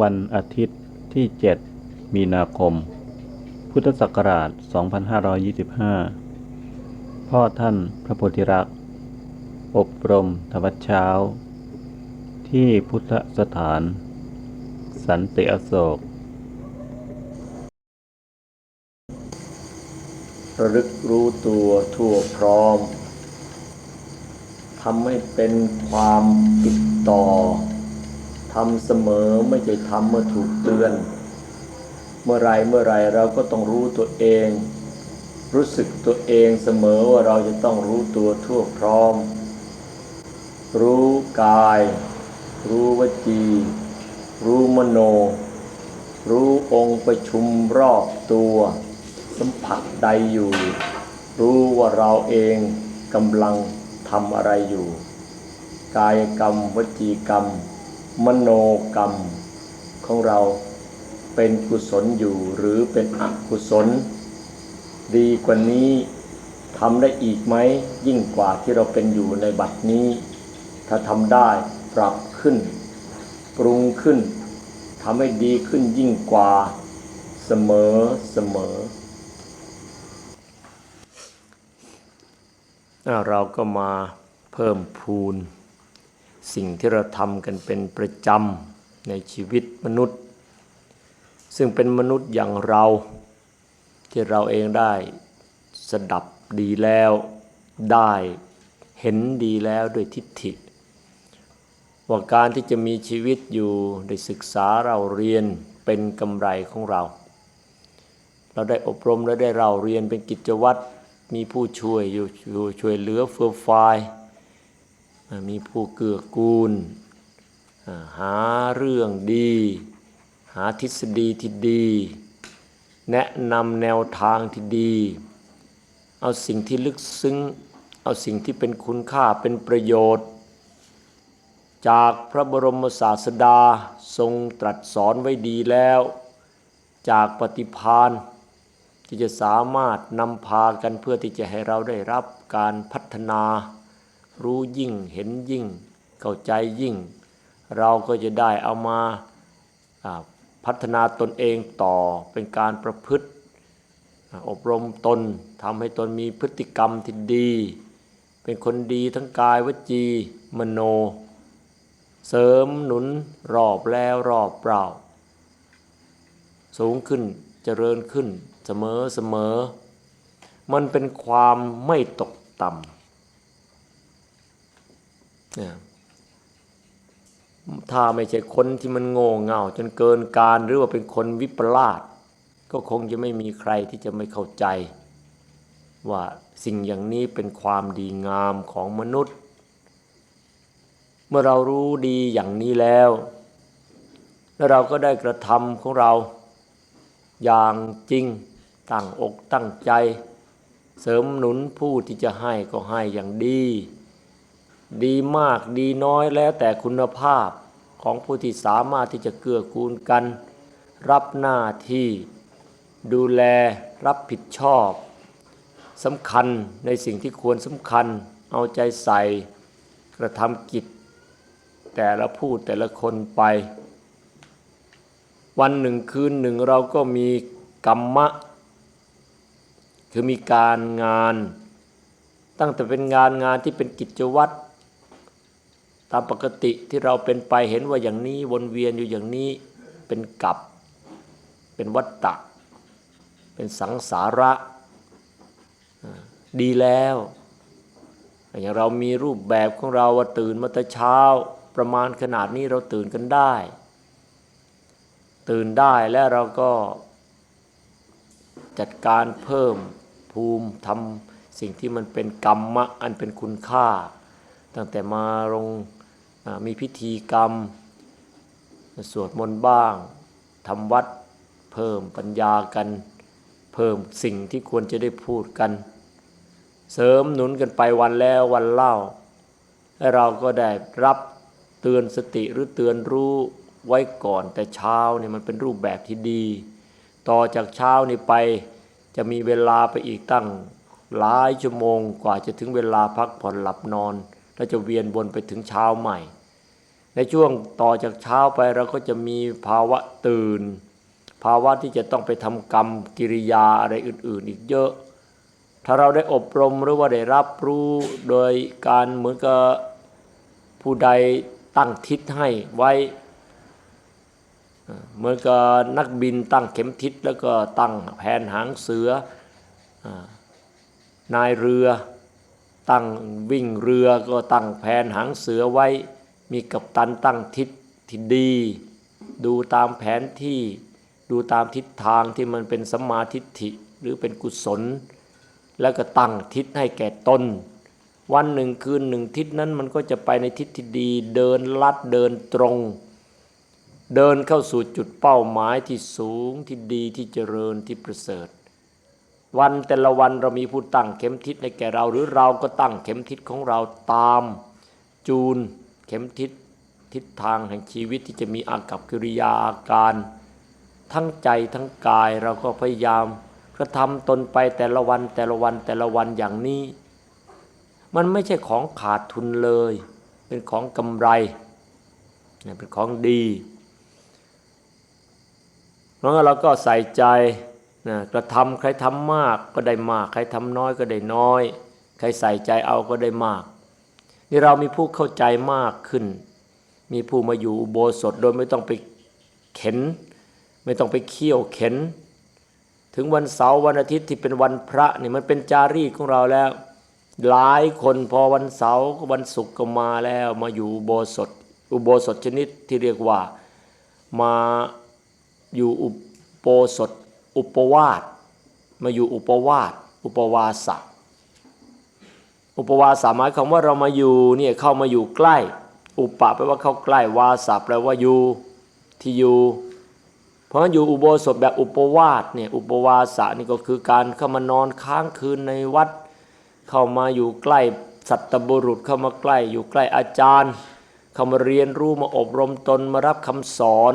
วันอาทิตย์ที่ 7 มีนาคม พุทธศักราช 2525 พ่อท่านพระโพธิรักษ์อบรมธรรมเช้า ที่พุทธสถาน สันติอโศกระลึกรู้ตัวทั่วพร้อมทำให้เป็นความติดต่อำเสมอไม่ใช่ทำเมื่อถูกเตือน เมื่อไรเมื่อไรเราก็ต้องรู้ตัวเอง รู้สึกตัวเองเสมอว่าเราจะต้องรู้ตัวทั่วพร้อม รู้กาย รู้วจี รู้มโน รู้องค์ประชุมรอบตัว สัมผัสใดอยู่ รู้ว่าเราเองกำลังทำอะไรอยู่ กายกรรมวจีกรรม มโนกรรมของเราเป็นกุศลอยู่หรือเป็นอกุศล ดีกว่านี้ทำได้อีกไหมยิ่งกว่าที่เราเป็นอยู่ในบัดนี้ ถ้าทำได้ปรับขึ้น ปรุงขึ้นทำให้ดีขึ้นยิ่งกว่าเสมอเสมอ เราก็มาเพิ่มพูน สิ่งที่เราทำกันเป็นประจำในชีวิตมนุษย์ ซึ่งเป็นมนุษย์อย่างเราที่เราเองได้สดับดีแล้วได้เห็นดีแล้วด้วยทิฏฐิว่าการที่จะมีชีวิตอยู่ได้ศึกษาเราเรียนเป็นกำไรของเรา เราได้อบรมและได้เราเรียนเป็นกิจวัตรมีผู้ช่วยอยู่ช่วยเหลือเฟื่อฟาย มีผู้เกื้อกูล หาเรื่องดี หาทฤษฎีที่ดี แนะนำแนวทางที่ดี เอาสิ่งที่ลึกซึ้ง เอาสิ่งที่เป็นคุณค่าเป็นประโยชน์ จากพระบรมศาสดาทรงตรัสสอนไว้ดีแล้ว จากปฏิพานที่จะสามารถนำพากันเพื่อที่จะให้เราได้รับการพัฒนา รู้ยิ่งเห็นยิ่ง เข้าใจยิ่ง เราก็จะได้เอามาพัฒนาตนเองต่อเป็นการประพฤติ อบรมตนทำให้ตนมีพฤติกรรมที่ดี เป็นคนดีทั้งกายวจี มโน เสริมหนุนรอบแล้วรอบเปล่า สูงขึ้นเจริญขึ้นเสมอเสมอ มันเป็นความไม่ตกต่ำ ถ้าไม่ใช่คนที่มันโง่เง่า จนเกินการหรือว่าเป็นคนวิปลาสก็คงจะไม่มีใครที่จะไม่เข้าใจ ว่าสิ่งอย่างนี้เป็นความดีงามของมนุษย์ เมื่อเรารู้ดีอย่างนี้แล้ว แล้วเราก็ได้กระทำของเราอย่างจริงตั้งอกตั้งใจ เสริมหนุนผู้ที่จะให้ก็ให้อย่างดี ดีมากดีน้อยแล้วแต่คุณภาพของผู้ที่สามารถที่จะเกื้อกูลกัน รับหน้าที่ ดูแลรับผิดชอบสำคัญในสิ่งที่ควรสำคัญ เอาใจใส่กระทำกิจ แต่ละผู้แต่ละคนไป วันหนึ่งคืนหนึ่งเราก็มีกรรมะ คือมีการงาน ตั้งแต่เป็นงานงานที่เป็นกิจวัตร ตามปกติที่เราเป็นไปเห็นว่าอย่างนี้วนเวียนอยู่อย่างนี้เป็นกับ เป็นวัตตะ เป็นสังสาระ ดีแล้ว อย่างเรามีรูปแบบของเราว่าตื่นมาแต่เช้า ประมาณขนาดนี้เราตื่นกันได้ ตื่นได้แล้วเราก็จัดการเพิ่มภูมิทำสิ่งที่มันเป็นกรรมะอันเป็นคุณค่า ตั้งแต่มาลง มีพิธีกรรม สวดมนต์บ้างทำวัดเพิ่มปัญญากัน เพิ่มสิ่งที่ควรจะได้พูดกัน เสริมหนุนกันไปวันแล้ววันเล่าและเราก็ได้รับเตือนสติหรือเตือนรู้ไว้ก่อนแต่เช้าเนี่ยมันเป็นรูปแบบที่ดี ต่อจากเช้านี้ไปจะมีเวลาไปอีกตั้งหลายชั่วโมงกว่าจะถึงเวลาพักผ่อนหลับนอน แล้วจะเวียนวนไปถึงเช้าใหม่ ในช่วงต่อจากเช้าไปเราก็จะมีภาวะตื่น ภาวะที่จะต้องไปทำกรรมกิริยาอะไรอื่น ๆ อีกเยอะ ถ้าเราได้อบรมหรือว่าได้รับรู้โดยการเหมือนกับผู้ใดตั้งทิศให้ไว้เหมือนกับนักบินตั้งเข็มทิศแล้วก็ตั้งแผนหางเสือนายเรือ ตั้งวิ่งเรือก็ตั้งแผนหางเสือไว้ มีกัปตันตั้งทิศที่ดี ดูตามแผนที่ดูตามทิศทางที่มันเป็นสัมมาทิฏฐิหรือเป็นกุศล แล้วก็ตั้งทิศให้แก่ตนวันหนึ่งคืนหนึ่งทิศนั้นมันก็จะไปในทิศที่ดี เดินลัดเดินตรง เดินเข้าสู่จุดเป้าหมายที่สูงที่ดีที่เจริญที่ประเสริฐ วันแต่ละวันเรามีผู้ตั้งเข็มทิศให้แก่เราหรือเราก็ตั้งเข็มทิศของเราตาม จูน เข็มทิศทิศทางแห่งชีวิตที่จะมีอากับกิริยาอาการ ทั้งใจทั้งกายเราก็พยายามกระทำตนไปแต่ละวันแต่ละวันแต่ละวันอย่างนี้ มันไม่ใช่ของขาดทุนเลย เป็นของกำไรเนี่ยเป็นของดีเพราะงั้นเราก็ใส่ใจนะกระทำใครทำมากก็ได้มาก ใครทำน้อยก็ได้น้อย ใครใส่ใจเอาก็ได้มาก นี่เรามีผู้เข้าใจมากขึ้น มีผู้มาอยู่โบสถโดยไม่ต้องไปเข็น ไม่ต้องไปเคี่ยวเข็น ถึงวันเสาร์วันอาทิตย์ที่เป็นวันพระนี่มันเป็นจารีตของเราแล้ว หลายคนพอวันเสาร์วันศุกร์ก็มาแล้วมาอยู่โบสถอุโบสถชนิดที่เรียกว่ามาอยู่อุโบสถ อุปวาสมาอยู่อุปวาสอุปวาสะ อุปวาสะหมายความว่าเรามาอยู่เนี่ยเข้ามาอยู่ใกล้ อุปปะแปลว่าเข้าใกล้ วาสะแปลว่าอยู่ที่อยู่เพราะฉะนั้นอยู่อุโบสถแบบอุปวาสเนี่ยอุปวาสะนี่ก็คือการเข้ามานอนค้างคืนในวัด เข้ามาอยู่ใกล้สัตบุรุษเข้ามาใกล้ อยู่ใกล้อาจารย์ เข้ามาเรียนรู้มาอบรมตนมารับคำสอน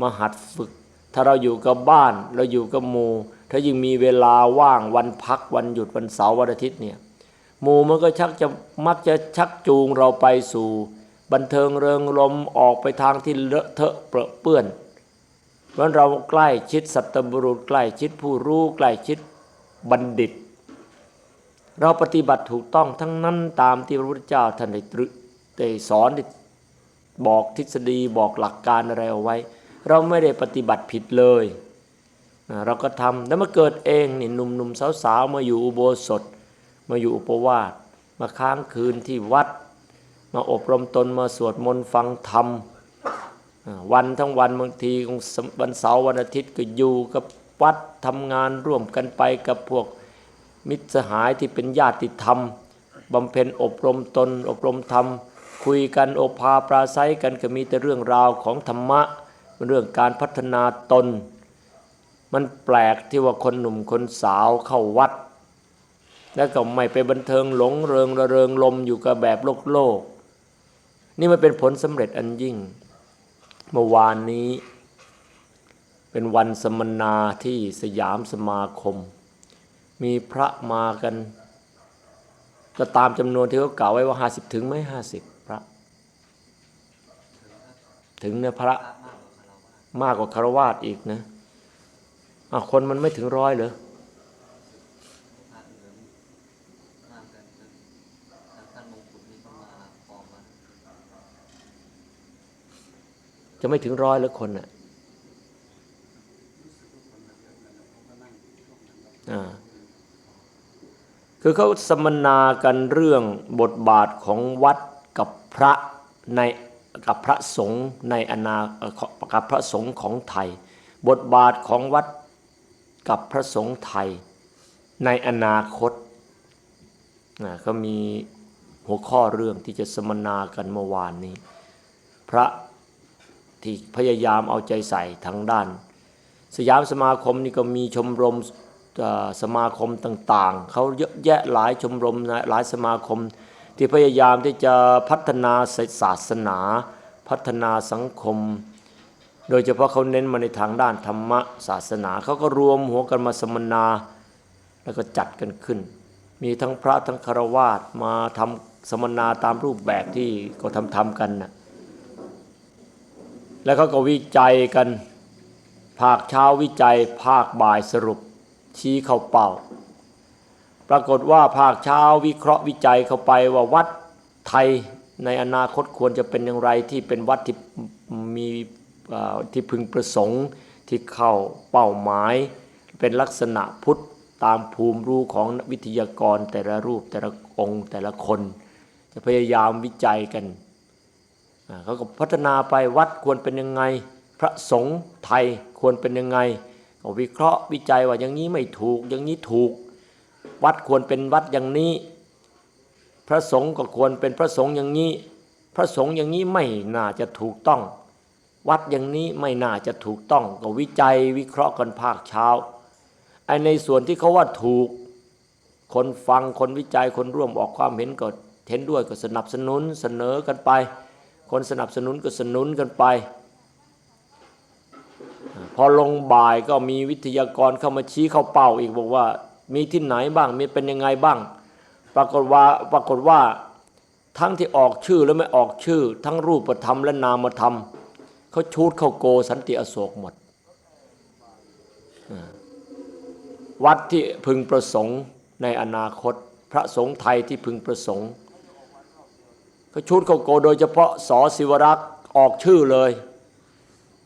มาหัดฝึก ถ้าเราอยู่กับบ้านเราอยู่กับหมู่ถ้ายิ่งมีเวลาว่างวันพักวันหยุดวันเสาร์วันอาทิตย์เนี่ย หมู่มันก็ชักจะมักจะชักจูงเราไปสู่ บันเทิงเริงรมออกไปทางที่เลอะเทอะเปรอะเปื้อนเพราะเราใกล้ชิดสัตบุรุษใกล้ชิดผู้รู้ใกล้ชิดบัณฑิต เราปฏิบัติถูกต้องทั้งนั้นตามที่พระพุทธเจ้าท่านได้ตรึได้สอนได้บอกทฤษฎีบอกหลักการอะไรเอาไว้ เราไม่ได้ปฏิบัติผิดเลย เราก็ทำแล้วมาเกิดเองนี่หนุ่มๆสาวๆมาอยู่อุโบสถ มาอยู่อุปวาสมาค้างคืนที่วัด มาอบรมตนมาสวดมนต์ฟังธรรม วันทั้งวันบางทีวันเสาร์วันอาทิตย์ก็อยู่กับวัดทำงานร่วมกันไปกับพวกมิตรสหายที่เป็นญาติธรรมบำเพ็ญอบรมตน อบรมธรรม คุยกันโอภาปราศัยกันก็มีแต่เรื่องราวของธรรมะเรื่องการพัฒนาตน มันแปลกที่ว่าคนหนุ่มคนสาวเข้าวัด แล้วก็ไม่ไปบันเทิงหลงเริงระเริงลมอยู่กับแบบโลกโลก นี่มันเป็นผลสำเร็จอันยิ่ง เมื่อวานนี้ เป็นวันสมนาที่สยามสมาคม มีพระมากันก็ตามจำนวนที่เขากล่าวไว้ว่าห้าสิบถึงไหมห้าสิบพระ ถึงเนี่ยพระมากกว่าคารวาสอีกนะะคนมันไม่ถึงร้อยเหรอ จะไม่ถึงร้อยแล้วคนน่ะคือเขาสมนากันเรื่องบทบาทของวัดกับพระในกับพระสงฆ์ในอนาเอ่อกับพระสงฆ์ของไทย บทบาทของวัดกับพระสงฆ์ไทย ในอนาคตนะก็มีหัวข้อเรื่องที่จะสมนากันเมื่อวานนี้ พระ ที่พยายามเอาใจใส่ทางด้าน สยามสมาคมนี่ก็มีชมรมสมาคมต่างๆ เขาเยอะแยะหลายชมรมหลายสมาคม ที่พยายามที่จะพัฒนาศาสนา พัฒนาสังคม โดยเฉพาะเขาเน้นมาในทางด้านธรรมะศาสนา เขาก็รวมหัวกันมาสมนา แล้วก็จัดกันขึ้น มีทั้งพระทั้งคารวาสมาทำสมนาตามรูปแบบที่ก็ทำทำๆกันน่ะ แล้วเขาก็วิจัยกัน ภาคเช้าวิจัย ภาคบ่ายสรุป ชี้เข้าเป้าปรากฏว่าภาคเช้าวิเคราะห์วิจัยเข้าไปว่าวัดไทยในอนาคตควรจะเป็นอย่างไรที่เป็นวัดที่มีที่พึงประสงค์ที่เข้าเป้าหมาย เป็นลักษณะพุทธตามภูมิรู้ของวิทยากรแต่ละรูปแต่ละองค์แต่ละคน จะพยายามวิจัยกัน เขาก็พัฒนาไปวัดควรเป็นยังไง พระสงฆ์ไทยควรเป็นยังไงก็วิเคราะห์วิจัยว่าอย่างนี้ไม่ถูกอย่างนี้ถูก วัดควรเป็นวัดอย่างนี้ พระสงฆ์ก็ควรเป็นพระสงฆ์อย่างนี้ พระสงฆ์อย่างนี้ไม่น่าจะถูกต้อง วัดอย่างนี้ไม่น่าจะถูกต้อง ก็วิจัยวิเคราะห์กันภาคเช้าไอในส่วนที่เขาว่าถูก คนฟังคนวิจัยคนร่วมออกความเห็นก็เห็นด้วยก็สนับสนุนเสนอกันไป คนสนับสนุนก็สนุนกันไป พอลงบ่ายก็มีวิทยากรเข้ามาชี้เข้าเป้าอีกบอกว่า มีที่ไหนบ้างมีเป็นยังไงบ้าง ปรากฏว่าปรากฏว่าทั้งที่ออกชื่อและไม่ออกชื่อ ทั้งรูปธรรมและนามธรรมเขาชูดเข้าโกสันติอโศกหมด วัดที่พึงประสงค์ในอนาคต พระสงฆ์ไทยที่พึงประสงค์ เขาชูดเขาโกโดยเฉพาะสอศิวรักษ์ออกชื่อเลย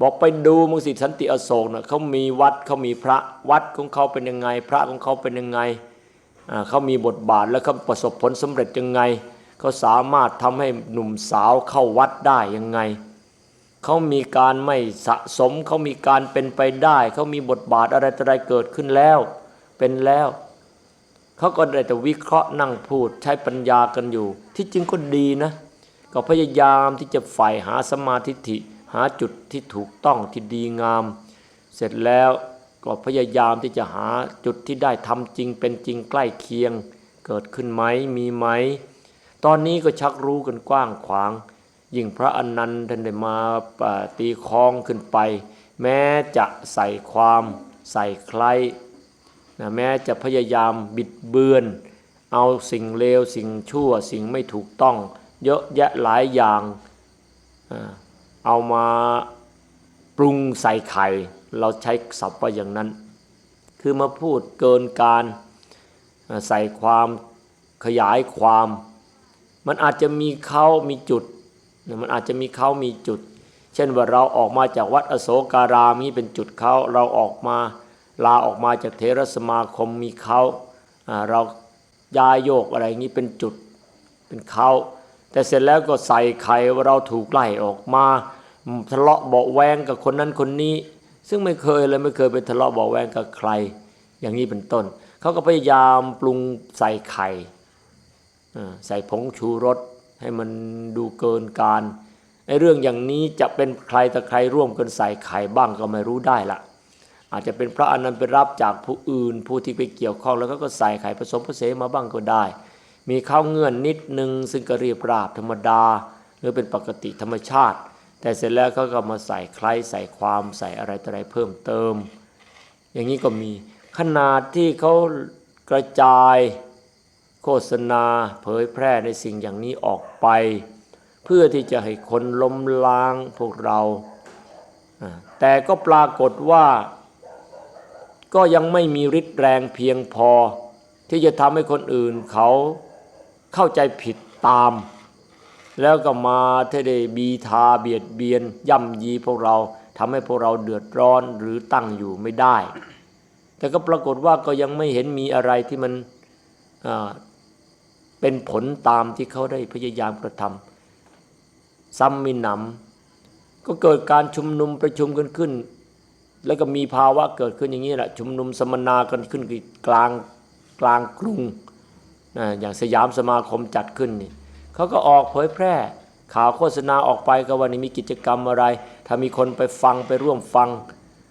บอกไปดูมุสิสันติอโศกนะเขามีวัดเขามีพระวัดของเขาเป็นยังไง พระของเขาเป็นยังไงเขามีบทบาทแล้วเขาประสบผลสำเร็จยังไงเขาสามารถทำให้หนุ่มสาวเข้าวัดได้ยังไงเขามีการไม่สะสมเขามีการเป็นไปได้เขามีบทบาทอะไรอะไรเกิดขึ้นแล้ว เป็นแล้ว เขาก็ได้แต่วิเคราะห์นั่งพูดใช้ปัญญากันอยู่ ที่จริงก็ดีนะ ก็พยายามที่จะใฝ่หาสมาธิิหาจุดที่ถูกต้องที่ดีงาม เสร็จแล้วก็พยายามที่จะหาจุดที่ได้ทำจริงเป็นจริงใกล้เคียง เกิดขึ้นไหมมีไหม ตอนนี้ก็ชักรู้กันกว้างขวาง ยิ่งพระอนันต์ท่านได้มาตีคลองขึ้นไป แม้จะใส่ความใส่ใคร นะแม้จะพยายามบิดเบือน เอาสิ่งเลวสิ่งชั่วสิ่งไม่ถูกต้อง เยอะแยะหลายอย่างเอามาปรุงใส่ไข่ เราใช้ศัพท์ว่าอย่างนั้น คือมาพูดเกินการใส่ความขยายความ มันอาจจะมีเขามีจุด มันอาจจะมีเขามีจุด เช่นว่าเราออกมาจากวัดอโศการามนี่เป็นจุดเขาเราออกมา ลาออกมาจากเทรสมาคมมีเขาเราย้ายโยกอะไรอย่างนี้เป็นจุดเป็นเขาแต่เสร็จแล้วก็ใส่ไข่ว่าเราถูกไล่ออกมาทะเลาะเบาแวงกับคนนั้นคนนี้ ซึ่งไม่เคยเลยไม่เคยไปทะเลาะเบาแวงกับใคร อย่างนี้เป็นต้นเขาก็พยายามปรุงใส่ไข่ใส่ผงชูรสให้มันดูเกินการไอ้เรื่องอย่างนี้จะเป็นใครแต่ใครร่วมกันใส่ไข่บ้างก็ไม่รู้ได้ละ อาจจะเป็นพระอนันต์ไปรับจากผู้อื่น ผู้ที่ไปเกี่ยวข้องแล้วก็ก็ใส่ไข่ผสมผสมมาบ้างก็ได้ มีข้าวเงื่อนนิดนึงซึ่งก็เรียบราบธรรมดา หรือเป็นปกติธรรมชาติ แต่เสร็จแล้วเขาก็มาใส่ใครใส่ความใส่อะไรต่ออะไรเพิ่มเติม อย่างนี้ก็มีขนาดที่เขากระจายโฆษณาเผยแพร่ในสิ่งอย่างนี้ออกไป เพื่อที่จะให้คนล้มล้างพวกเรา แต่ก็ปรากฏว่า ก็ยังไม่มีฤทธิ์แรงเพียงพอ ที่จะทำให้คนอื่นเขาเข้าใจผิดตาม แล้วก็มาเทเดบีทาเบียดเบียน ย่ำยีพวกเราทำให้พวกเราเดือดร้อนหรือตั้งอยู่ไม่ได้ แต่ก็ปรากฏว่าก็ยังไม่เห็นมีอะไรที่มันเป็นผลตามที่เขาได้พยายามกระทำซ้ำมีหนำก็เกิดการชุมนุมประชุมกันขึ้น แล้วก็มีภาวะเกิดขึ้นอย่างนี้แหละชุมนุมสัมมนากันขึ้นกลางกลางกรุงนะอย่างสยามสมาคมจัดขึ้นนี่เขาก็ออกเผยแพร่ ข่าวโฆษณาออกไปก็วันนี้มีกิจกรรมอะไร ถ้ามีคนไปฟังไปร่วมฟัง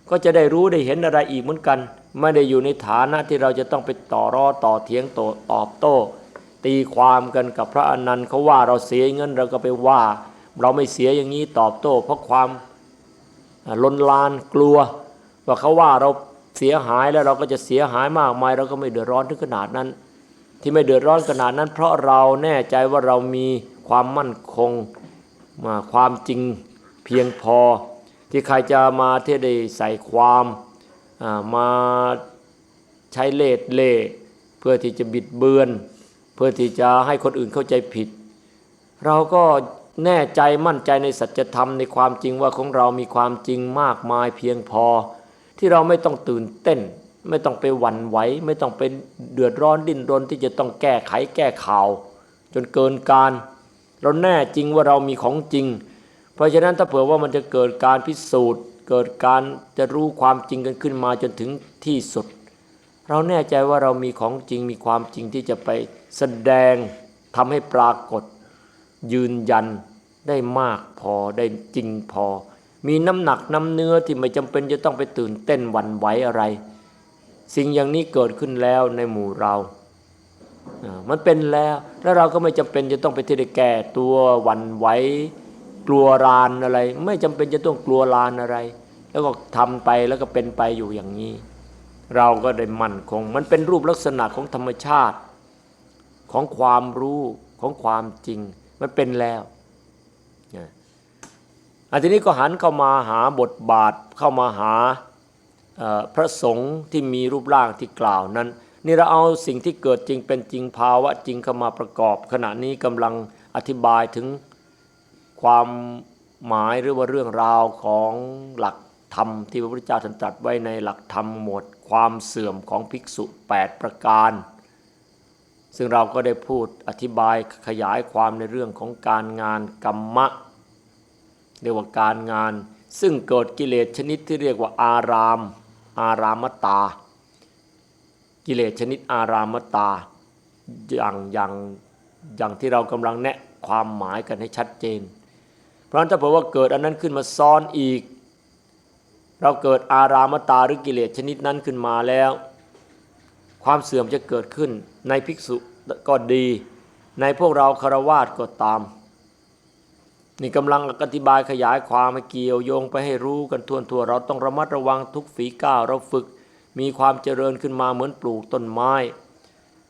ก็จะได้รู้ได้เห็นอะไรอีกเหมือนกัน ไม่ได้อยู่ในฐานะที่เราจะต้องไปต่อรอต่อเถียงโตตอบโต้ ตีความกันกับพระอนันต์เขาว่าเราเสียเงินเราก็ไปว่า เราไม่เสียอย่างนี้ตอบโต้ เพราะความลนลานกลัว ว่าเขาว่าเราเสียหายแล้วเราก็จะเสียหายมากมาย เราก็ไม่เดือดร้อนถึงขนาดนั้น ที่ไม่เดือดร้อนขนาดนั้น เพราะเราแน่ใจว่าเรามีความมั่นคงมาความจริงเพียงพอ ที่ใครจะมาที่ได้ใส่ความมาใช้เล่ห์เล่เพื่อที่จะบิดเบือน เพื่อที่จะให้คนอื่นเข้าใจผิด เราก็แน่ใจมั่นใจในสัจธรรมในความจริงว่าของเรามีความจริงมากมายเพียงพอ ที่เราไม่ต้องตื่นเต้น ไม่ต้องไปหวั่นไหวไม่ต้องไปเดือดร้อนดิ้นรนที่จะต้องแก้ไขแก้ข่าว จนเกินการ เราแน่จริงว่าเรามีของจริง เพราะฉะนั้นถ้าเผื่อว่ามันจะเกิดการพิสูจน์ เกิดการจะรู้ความจริงกันขึ้นมาจนถึงที่สุด เราแน่ใจว่าเรามีของจริงมีความจริงที่จะไปแสดงทำให้ปรากฏ ยืนยันได้มากพอได้จริงพอ มีน้ำหนักน้ำเนื้อที่ไม่จำเป็นจะต้องไปตื่นเต้นวันไหวอะไร สิ่งอย่างนี้เกิดขึ้นแล้วในหมู่เรา มันเป็นแล้วแล้วเราก็ไม่จำเป็นจะต้องไปที่ได้แก้ตัววันไหวกลัวลานอะไร ไม่จำเป็นจะต้องกลัวลานอะไร แล้วก็ทำไปแล้วก็เป็นไปอยู่อย่างนี้ เราก็ได้มั่นคง มันเป็นรูปลักษณะของธรรมชาติ ของความรู้ของความจริง มันเป็นแล้ว อันทีนี้ก็หันเข้ามาหาบทบาทเข้ามาหาพระสงฆ์ที่มีรูปร่างที่กล่าวนั้น นี่เราเอาสิ่งที่เกิดจริงเป็นจริงภาวะจริงเข้ามาประกอบ ขณะนี้กำลังอธิบายถึงความหมายหรือว่าเรื่องราวของหลักธรรมที่พระพุทธเจ้าท่านตรัสไว้ในหลักธรรมหมวดความเสื่อมของภิกษุ 8 ประการ ซึ่งเราก็ได้พูดอธิบายขยายความในเรื่องของการงานกรรมะ เรียกว่าการงาน ซึ่งเกิดกิเลสชนิดที่เรียกว่าอาราม อารามตา กิเลสชนิดอารามตา อย่างอย่างอย่างที่เรากำลังแนะความหมายกันให้ชัดเจน เพราะฉะนั้นถ้าเผื่อว่าเกิดอันนั้นขึ้นมาซ้อนอีก เราเกิดอารามตาหรือกิเลสชนิดนั้นขึ้นมาแล้ว ความเสื่อมจะเกิดขึ้นในภิกษุก็ดี ในพวกเราคารวาสก็ตาม นี่กำลังอธิบายขยายความให้เกี่ยวโยงไปให้รู้กันทั่วทั่วเราต้องระมัดระวังทุกฝีก้าวเราฝึก มีความเจริญขึ้นมาเหมือนปลูกต้นไม้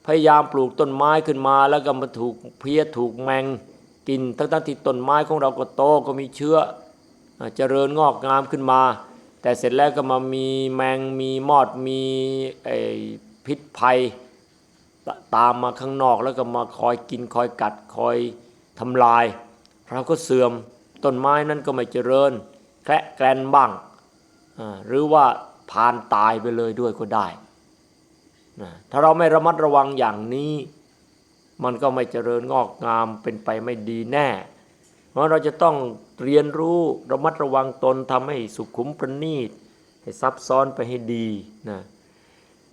พยายามปลูกต้นไม้ขึ้นมาแล้วก็มาถูกเพี้ยถูกแมงกินทั้งๆที่ต้นไม้ของเราก็โตก็มีเชื้อเจริญงอกงามขึ้นมา แต่เสร็จแล้วก็มามีแมงมีมอดมีไอ้พิษภัยตตามมาข้างนอกแล้วก็มาคอยกินคอยกัดคอยทำลาย เราก็เสื่อมต้นไม้นั้นก็ไม่เจริญแคละแกลนบ้าง หรือว่าพานตายไปเลยด้วยก็ได้นะถ้าเราไม่ระมัดระวังอย่างนี้ มันก็ไม่เจริญงอกงามเป็นไปไม่ดีแน่ เพราะเราจะต้องเรียนรู้ระมัดระวังตนทำให้สุขุมประณีต ให้ซับซ้อนไปให้ดีนะ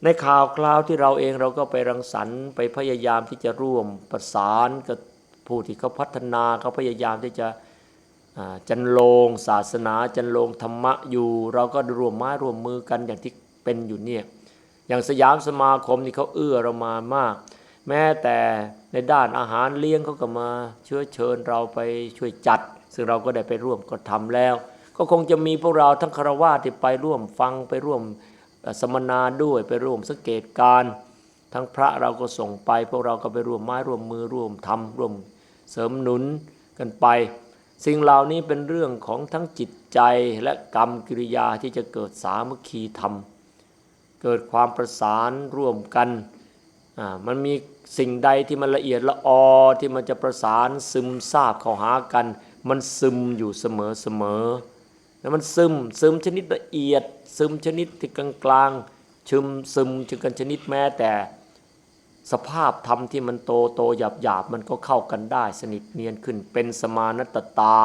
ในข่าวคราวที่เราเองเราก็ไปรังสรรค์ไปพยายามที่จะร่วมประสานกับ ผู้ที่เขาพัฒนาเขาพยายามที่จะจันโลงศาสนาจันโลงธรรมะอยู่ เราก็ร่วมไม้ร่วมมือกันอย่างที่เป็นอยู่เนี่ยอย่างสยามสมาคมนี่เขาเอื้อเรามามาก แม้แต่ในด้านอาหารเลี้ยงเขาก็มาเชื้อเชิญเราไปช่วยจัด ซึ่งเราก็ได้ไปร่วมก็ทำแล้ว ก็คงจะมีพวกเราทั้งคารวะที่ไปร่วมฟังไปร่วมสมนาด้วยไปร่วมสังเกตการ ทั้งพระเราก็ส่งไป พวกเราก็ไปร่วมไม้ร่วมมือร่วมทำร่วม เสริมหนุนกันไป สิ่งเหล่านี้เป็นเรื่องของทั้งจิตใจและกรรมกิริยาที่จะเกิดสามัคคีธรรม เกิดความประสานร่วมกันมันมีสิ่งใดที่มันละเอียดละออที่มันจะประสานซึมซาบเข้าหากัน มันซึมอยู่เสมอเสมอแล้วมันซึมซึมชนิดละเอียด ซึมชนิดที่กลางกลางๆชึมซึมจนกันชนิดแม้แต่ สภาพธรรมที่มันโตโตหยาบหยาบมันก็เข้ากันได้ สนิทเนียนขึ้นเป็นสมานตตา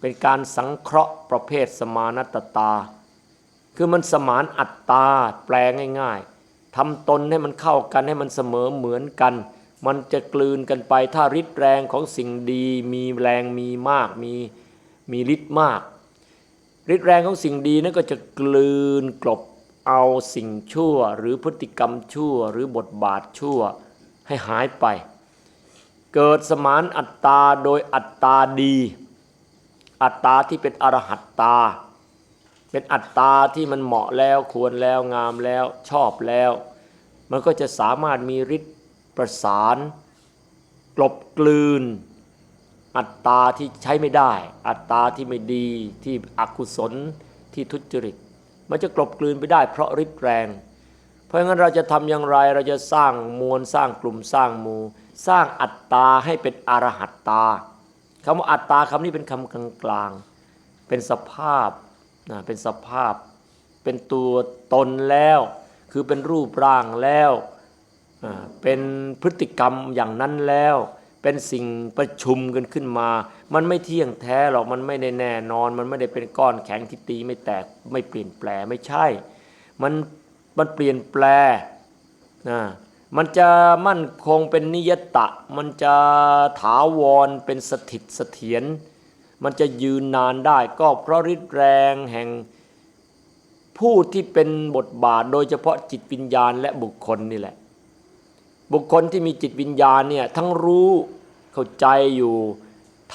เป็นการสังเคราะห์ประเภทสมานตตา คือมันสมานอัตตาแปลง่าย ๆทำตนให้มันเข้ากันให้มันเสมอเหมือนกัน มันจะกลืนกันไปถ้าฤทธิ์แรงของสิ่งดี มีแรงมีมากมีมีฤทธิ์มากฤทธิ์แรงของสิ่งดีนั้นก็จะกลืนกลบ เอาสิ่งชั่วหรือพฤติกรรมชั่วหรือบทบาทชั่วให้หายไป เกิดสมานอัตตาโดยอัตตาดี อัตตาที่เป็นอรหัตตา เป็นอัตตาที่มันเหมาะแล้วควรแล้วงามแล้วชอบแล้ว มันก็จะสามารถมีฤทธิ์ประสานกลบกลืน อัตตาที่ใช้ไม่ได้ อัตตาที่ไม่ดีที่อกุศลที่ทุจริต มันจะกลบกลืนไปได้เพราะฤทธิ์แรง เพราะงั้นเราจะทำอย่างไรเราจะสร้างมวลสร้างกลุ่มสร้างมูสร้างอัตตาให้เป็นอรหัตตาคำว่าอัตตาคำนี้เป็นคำกลางๆเป็นสภาพนะเป็นสภาพ เป็นตัวตนแล้ว คือเป็นรูปร่างแล้วเป็นพฤติกรรมอย่างนั้นแล้ว เป็นสิ่งประชุมกันขึ้นมา มันไม่เที่ยงแท้หรอกมันไม่ได้แน่นอน มันไม่ได้เป็นก้อนแข็งที่ตีไม่แตกไม่เปลี่ยนแปลไม่ใช่ มันมันเปลี่ยนแปลนะมันจะมั่นคงเป็นนิยตะ มันจะถาวรเป็นสถิตเสถียรมันจะยืนนานได้ก็เพราะฤทธิ์แรงแห่งผู้ที่เป็นบทบาทโดยเฉพาะจิตวิญญาณและบุคคลนี่แหละ บุคคลที่มีจิตวิญญาณเนี่ยทั้งรู้เข้าใจอยู่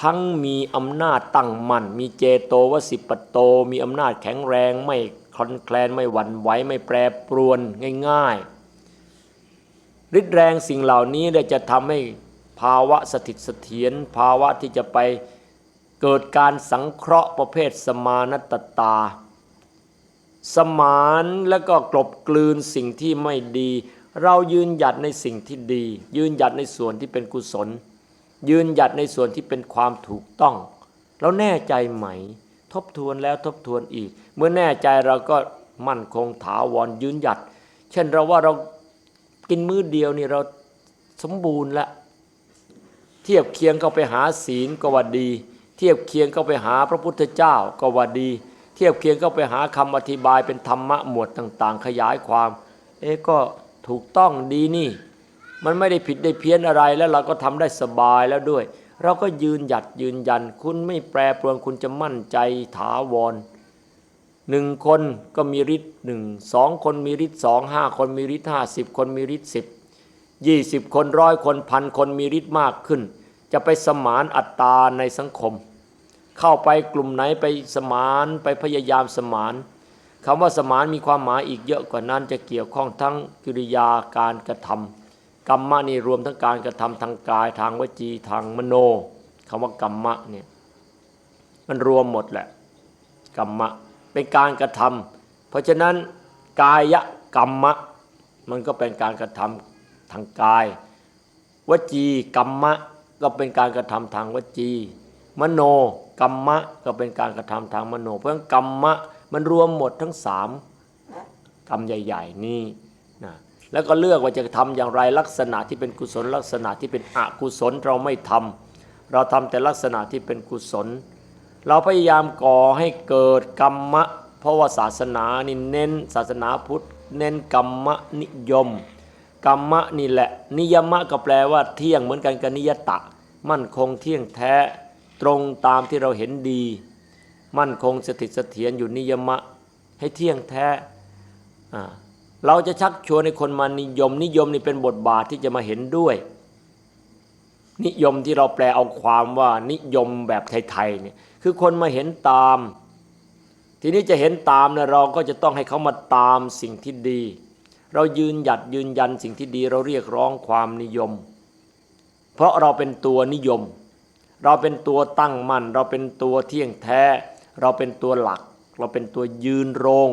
ทั้งมีอำนาจตั้งมั่นมีเจโตวสิปโต มีอำนาจแข็งแรงไม่คลอนแคลนไม่หวั่นไหวไม่แปรปรวนง่ายๆฤทธิ์แรงสิ่งเหล่านี้เนี่ยจะทำให้ภาวะสถิตเสถียรภาวะที่จะไปเกิดการสังเคราะห์ประเภทสมานตตา สมานแล้วก็กลบกลืนสิ่งที่ไม่ดี เรายืนหยัดในสิ่งที่ดี ยืนหยัดในส่วนที่เป็นกุศล ยืนหยัดในส่วนที่เป็นความถูกต้อง เราแน่ใจไหม ทบทวนแล้วทบทวนอีก เมื่อแน่ใจเราก็มั่นคงถาวรยืนหยัด เช่นเราว่าเรากินมื้อเดียวนี่เราสมบูรณ์ล้วเทียบเคียงเข้าไปหาศีลก็ว่าดี เทียบเคียงเข้าไปหาพระพุทธเจ้าก็ว่าดี เทียบเคียงเข้าไปหาคำอธิบายเป็นธรรมะหมวดต่าง ๆ ขยายความ เอ๊ก็ ถูกต้องดีนี่ มันไม่ได้ผิดได้เพี้ยนอะไรแล้วเราก็ทำได้สบายแล้วด้วย เราก็ยืนหยัดยืนยัน คุณไม่แปรปรวนคุณจะมั่นใจถาวรหนึ่งคนก็มีฤทธิ์หนึ่งสองคนมีฤทธิ์สองห้าคนมีฤทธิ์ห้าสิบคนมีฤทธิ์สิบยี่สิบคนร้อยคนพันคนมีฤทธิ์มากขึ้น จะไปสมานอัตตาในสังคม เข้าไปกลุ่มไหนไปสมานไปพยายามสมาน คำว่าสมานมีความหมายอีกเยอะกว่านั้นจะเกี่ยวข้องทั้งกิริยาการกระทำกรรมะนี่รวมทั้งการกระทำทางกายทางวจีทางมโนคำว่ากรรมะเนี่ยมันรวมหมดแหละกรรมะเป็นการกระทำเพราะฉะนั้นกายกรรมะมันก็เป็นการกระทำทางกาย วจีกรรมะก็เป็นการกระทำทางวจี มโนกรรมะก็เป็นการกระทำทางมโน เพราะฉะนั้นกรรมะ มันรวมหมดทั้งสามกรรมใหญ่ ๆ นี่นะแล้วก็เลือกว่าจะทำอย่างไรลักษณะที่เป็นกุศล ลักษณะที่เป็นอกุศลเราไม่ทำเราทำแต่ลักษณะที่เป็นกุศล เราพยายามก่อให้เกิดกรรมะ เพราะว่าศาสนานี่เน้นศาสนาพุทธเน้นกรรมนิยมกรรมะนี่แหละ นิยมะก็แปลว่าเที่ยงเหมือนกันกับนิยตะ มั่นคงเที่ยงแท้ตรงตามที่เราเห็นดี มั่นคงสถิตเสถียรอยู่นิยมะให้เที่ยงแท้ เราจะชักชวนให้คนมานิยม นิยมนี่เป็นบทบาทที่จะมาเห็นด้วย นิยมที่เราแปลเอาความว่านิยมแบบไทยๆเนี่ยคือคนมาเห็นตาม ทีนี้จะเห็นตามนะเราก็จะต้องให้เขามาตามสิ่งที่ดี เรายืนหยัดยืนยันสิ่งที่ดีเราเรียกร้องความนิยม เพราะเราเป็นตัวนิยม เราเป็นตัวตั้งมั่นเราเป็นตัวเที่ยงแท้ เราเป็นตัวหลัก เราเป็นตัวยืนโรง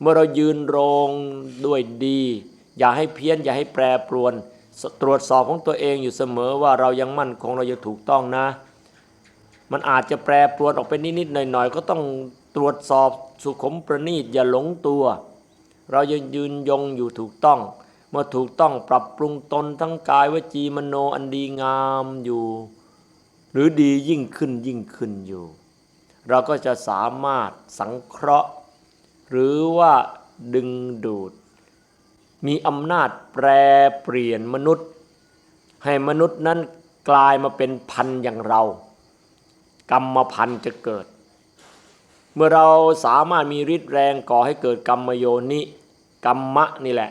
เมื่อเรายืนโรงด้วยดี อย่าให้เพี้ยนอย่าให้แปรปรวน ตรวจสอบของตัวเองอยู่เสมอว่าเรายังมั่นคงเรายังถูกต้องนะ มันอาจจะแปรปรวนออกไปนิดๆหน่อยๆ ก็ต้องตรวจสอบสุขมประณีตอย่าหลงตัว เรายังยืนยงอยู่ถูกต้อง เมื่อถูกต้องปรับปรุงตนทั้งกายวจีมโนอันดีงามอยู่ หรือดียิ่งขึ้นยิ่งขึ้นอยู่ เราก็จะสามารถสังเคราะห์ หรือว่าดึงดูด มีอำนาจแปรเปลี่ยนมนุษย์ ให้มนุษย์นั้นกลายมาเป็นพันอย่างเรา กรรมพันจะเกิด เมื่อเราสามารถมีฤทธิ์แรงก่อให้เกิดกรรมโยนิกรรมะนี่แหละ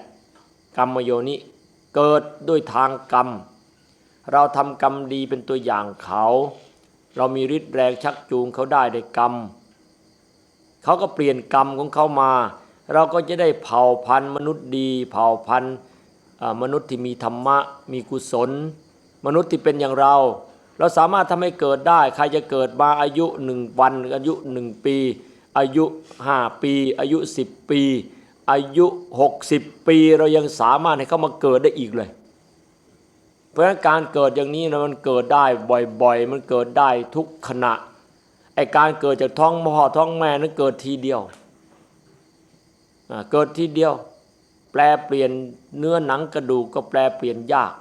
กรรมโยนิเกิดด้วยทางกรรม เราทำกรรมดีเป็นตัวอย่างเขา เรามีฤทธิ์แรงชักจูงเขาได้ในกรรม เขาก็เปลี่ยนกรรมของเขามา เราก็จะได้เผ่าพันธุ์มนุษย์ดี เผ่าพันธุ์มนุษย์ที่มีธรรมะ มีกุศล มนุษย์ที่เป็นอย่างเรา เราสามารถทำให้เกิดได้ ใครจะเกิดมาอายุหนึ่งวันอายุหนึ่งปี อายุห้าปี อายุสิบปี อายุหกสิบปี เรายังสามารถให้เขามาเกิดได้อีกเลย เพราะฉะนั้นการเกิดอย่างนี้นะมันเกิดได้บ่อยๆ มันเกิดได้ทุกขณะไอการเกิดจากท้องพ่อท้องแม่นั้นเกิดทีเดียวเกิดทีเดียว แปลเปลี่ยนเนื้อหนังกระดูกก็แปลเปลี่ยนยาก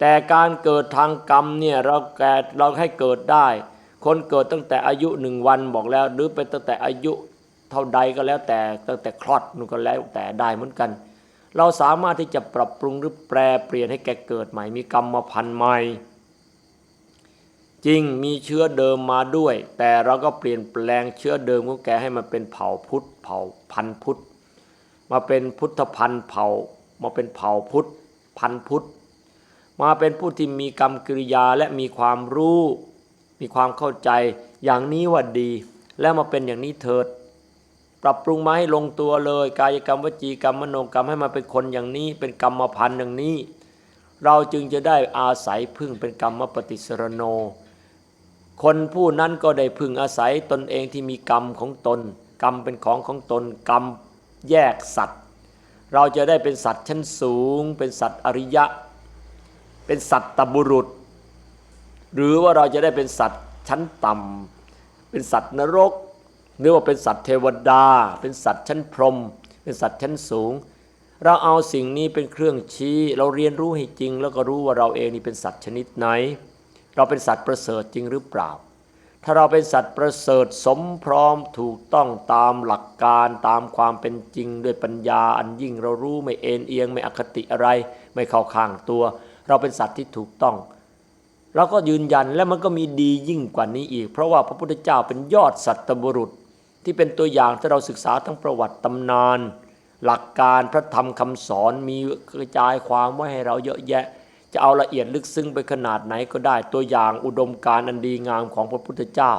แต่การเกิดทางกรรมเนี่ยเราแกเราให้เกิดได้ คนเกิดตั้งแต่อายุหนึ่งวันบอกแล้ว หรือไปตั้งแต่อายุเท่าใดก็แล้วแต่ตั้งแต่คลอดนู่นก็แล้วแต่ได้เหมือนกัน เราสามารถที่จะปรับปรุงหรือแปรเปลี่ยนให้แกเกิดใหม่ มีกรรมพันธุ์ใหม่ จริงมีเชื้อเดิมมาด้วย แต่เราก็เปลี่ยนแปลงเชื้อเดิมของแกให้มันเป็นเผ่าพุทธเผ่าพันธุ์พุทธมาเป็นพุทธพันธุ์เผ่ามาเป็นเผ่าพุทธพันธุ์พุทธมาเป็นผู้ที่มีกรรมกิริยาและมีความรู้ มีความเข้าใจอย่างนี้ว่าดี แล้วมาเป็นอย่างนี้เถิด ปรับปรุงมาให้ลงตัวเลย กายกรรมวจีกรรมมโนกรรมให้มาเป็นคนอย่างนี้ เป็นกรรมพันธุ์อย่างนี้ เราจึงจะได้อาศัยพึ่งเป็นกรรมปฏิสรโน คนผู้นั้นก็ได้พึ่งอาศัยตนเองที่มีกรรมของตน กรรมเป็นของของตนกรรมแยกสัตว์ เราจะได้เป็นสัตว์ชั้นสูง เป็นสัตว์อริยะ เป็นสัตว์ตบุรุษ หรือว่าเราจะได้เป็นสัตว์ชั้นต่ำเป็นสัตว์นรก หรือว่าเป็นสัตว์เทวดา เป็นสัตว์ชั้นพรหมเป็นสัตว์ชั้นสูง เราเอาสิ่งนี้เป็นเครื่องชี้ เราเรียนรู้ให้จริง แล้วก็รู้ว่าเราเองนี่เป็นสัตว์ชนิดไหน เราเป็นสัตว์ประเสริฐจริงหรือเปล่า ถ้าเราเป็นสัตว์ประเสริฐสมพร้อมถูกต้องตามหลักการตามความเป็นจริงด้วยปัญญาอันยิ่งเรารู้ไม่เอ็นเอียงไม่อคติอะไร ไม่เข้าข้างตัว เราเป็นสัตว์ที่ถูกต้องเราก็ยืนยันและมันก็มีดียิ่งกว่านี้อีก เพราะว่าพระพุทธเจ้าเป็นยอดสัตว์บุรุษ ที่เป็นตัวอย่างที่เราศึกษาทั้งประวัติตำนาน หลักการพระธรรมคำสอนมีกระจายความไว้ให้เราเยอะแยะ จะเอาละเอียดลึกซึ้งไปขนาดไหนก็ได้ ตัวอย่างอุดมการอันดีงามของพระพุทธเจ้า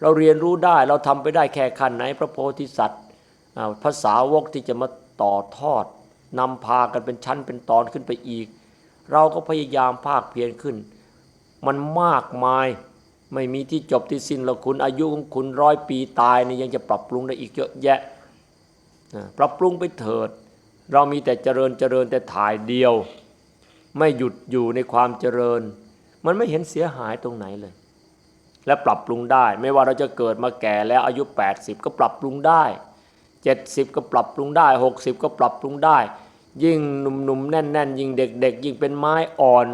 เราเรียนรู้ได้เราทำไปได้แค่ขั้นไหนพระโพธิสัตว์ภาษาวกที่จะมาต่อทอดนำพากันเป็นชั้นเป็นตอนขึ้นไปอีก เราก็พยายามภาคเพียรขึ้น มันมากมาย ไม่มีที่จบที่สิ้นแล้วคุณอายุของคุณร้อยปีตายเนี่ยยังจะปรับปรุงได้อีกเยอะแยะนะปรับปรุงไปเถิด เรามีแต่เจริญเจริญแต่ถ่ายเดียว ไม่หยุดอยู่ในความเจริญ มันไม่เห็นเสียหายตรงไหนเลย และปรับปรุงได้ ไม่ว่าเราจะเกิดมาแก่แล้วอายุ 80 ก็ปรับปรุงได้ 70 ก็ปรับปรุงได้ 60 ก็ปรับปรุงได้ ยิ่งหนุ่มๆแน่นๆ ยิ่งเด็กๆ ยิ่งเป็นไม้อ่อน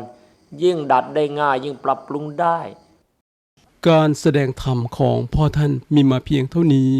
ยิ่งดัดได้ง่าย ยิ่งปรับปรุงได้ การแสดงธรรมของพ่อท่านมีมาเพียงเท่านี้